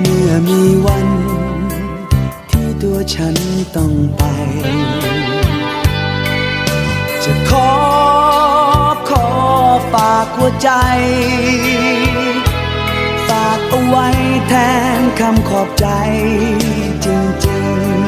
เมื่อมีวัน ที่ตัวฉันต้องไป จะขอขอฝากหัวใจ ฝากเอาไว้แทนคำขอบใจจริงๆ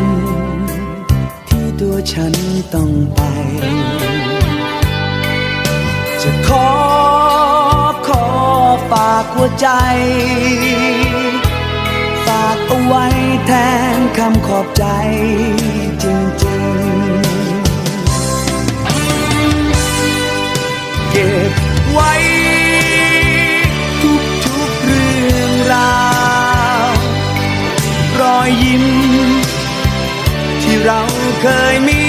น ฉันต้องไป จะขอขอฝากหัวใจ ฝากเอาไว้แทนคำขอบใจจริงๆ เราเคยมี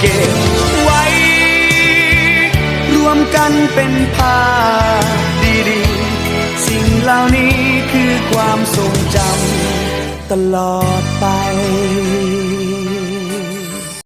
เก็บไว้ รวมกันเป็นภาพดีๆ สิ่งเหล่านี้คือความทรงจำตลอดไป